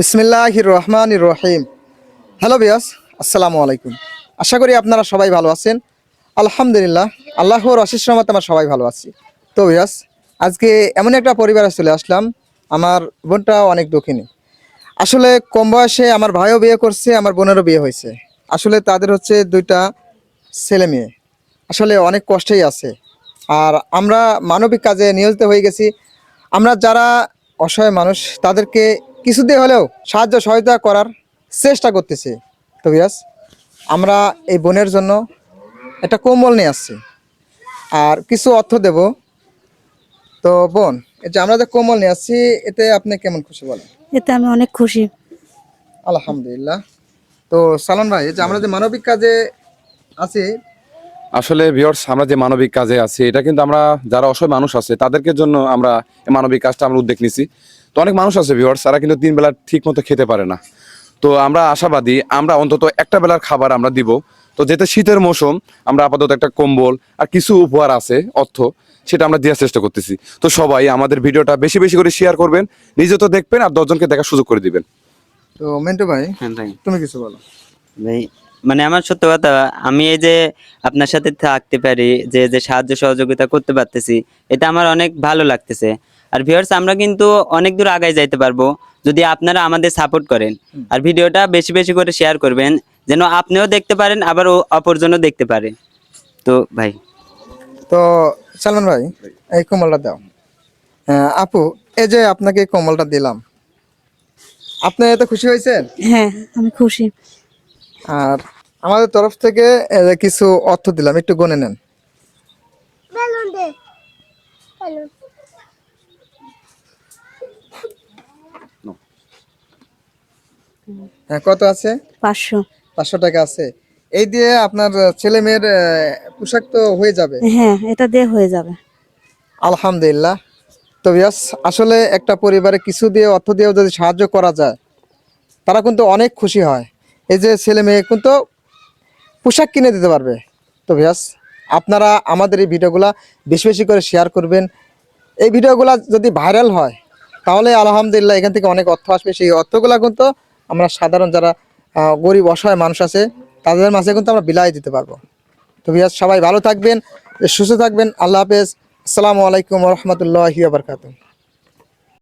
বিসমিল্লাহ রহমান রহিম হ্যালো বিয়াস আসসালামু আলাইকুম। আশা করি আপনারা সবাই ভালো আছেন। আলহামদুলিল্লাহ, আল্লাহর অশেষ রহমত আমরা সবাই ভালো আছি। তো বিয়াস আজকে এমন একটা পরিবারে চলে আসলাম। আমার বোনটা অনেক দুঃখিনী। আসলে কম বয়সে আমার ভাইও বিয়ে করছে, আমার বোনেরও বিয়ে হয়েছে। আসলে তাদের হচ্ছে দুইটা ছেলে মেয়ে। আসলে অনেক কষ্টেই আছে। আর আমরা মানবিক কাজে নিয়োজিত হয়ে গেছি। আমরা যারা অসহায় মানুষ, তাদেরকে কিছু দিয়ে হলেও সাহায্য সহায়তা করার চেষ্টা করতেছি। তো বিয়াস আমরা এই বোনের জন্য একটা কোমল নিয়ে আসছি। আর কিছু অর্থ দেব। তো বোন এই যে আমরা যে কোমল নিয়ে আসছি এতে আপনি কেমন খুশি বলেন? এতে আমি অনেক খুশি। আলহামদুলিল্লাহ। তো সালন ভাই এই যে আমরা যে মানবিক কাজে আছি আসলে ভিওর্স আমরা যে মানবিক কাজে আছি এটা কিন্তু আমরা যারা অসহায় মানুষ আছে তাদেরকে জন্য আমরা এই মানবিক কাজটা আমরা উদ্যোগ নিছি। তো অনেক মানুষ আছে ভিওর্স তারা কিন্তু তিন বেলা ঠিক মতো খেতে পারে না। তো আমরা আশাবাদী আমরা অন্তত একটা বেলার খাবার আমরা দিব। তো যেহেতু শীতের মৌসুম আমরা আপাতত একটা কম্বল আর কিছু উপহার আছে অর্থ সেটা আমরা দেওয়ার চেষ্টা করতেছি। তো সবাই আমাদের ভিডিওটা বেশি বেশি করে শেয়ার করবেন নিজে তো দেখবেন আর দশজনকে দেখার সুযোগ করে দিবেন। তো মিন্টু ভাই হ্যাঁ ভাই। তুমি কিছু বলো। ভাই মানে আমার সত্য কথা আমি এই যে আপনার সাথে থাকতে পারি যে যে সাহায্য সহযোগিতা করতে পারতেছি এটা আমার অনেক ভালো লাগতেছে। আর ভিউয়ার্স আমরা কিন্তু অনেক দূর আগায় যাইতে পারব যদি আপনারা আমাদের সাপোর্ট করেন। আর ভিডিওটা বেশি বেশি করে শেয়ার করবেন যেন আপনিও দেখতে পারেন আবার ও অপরজনও দেখতে পারে। তো ভাই। তো সালমান ভাই এই কমলটা দাও। হ্যাঁ, আপু এই যে আপনাকে কমলটা দিলাম আপনি এত খুশি হয়েছেন? হ্যাঁ আমি খুশি। আর আমাদের তরফ থেকে কিছু অর্থ দিলাম একটু গনে নেন। হ্যাঁ কত আছে? পাঁচশো। পাঁচশো টাকা আছে। এই দিয়ে আপনার ছেলে মেয়ের পোশাক তো হয়ে যাবে? হ্যাঁ এটা দিয়ে হয়ে যাবে। আলহামদুলিল্লাহ। তো বিয়াস আসলে একটা পরিবারে কিছু দিয়ে অর্থ দিয়েও যদি সাহায্য করা যায় তারা কিন্তু অনেক খুশি হয়। এই যে ছেলে মেয়ে কিন্তু পোশাক কিনে দিতে পারবে। তো বিয়াস আপনারা আমাদের এই ভিডিওগুলা বেশি বেশি করে শেয়ার করবেন। এই ভিডিওগুলা যদি ভাইরাল হয়, তাহলে আলহামদুলিল্লাহ এখান থেকে অনেক অর্থ আসবে। সেই অর্থগুলা কিন্তু আমরা সাধারণ যারা গরিব অসহায় মানুষ আছে, তাদের মাঝে কিন্তু আমরা বিলাই দিতে পারব। তো বিয়াস সবাই ভালো থাকবেন, সুস্থ থাকবেন। আল্লাহ হাফেজ। আসসালামু আলাইকুম রহমতুল্লাহ বারকাতুহ।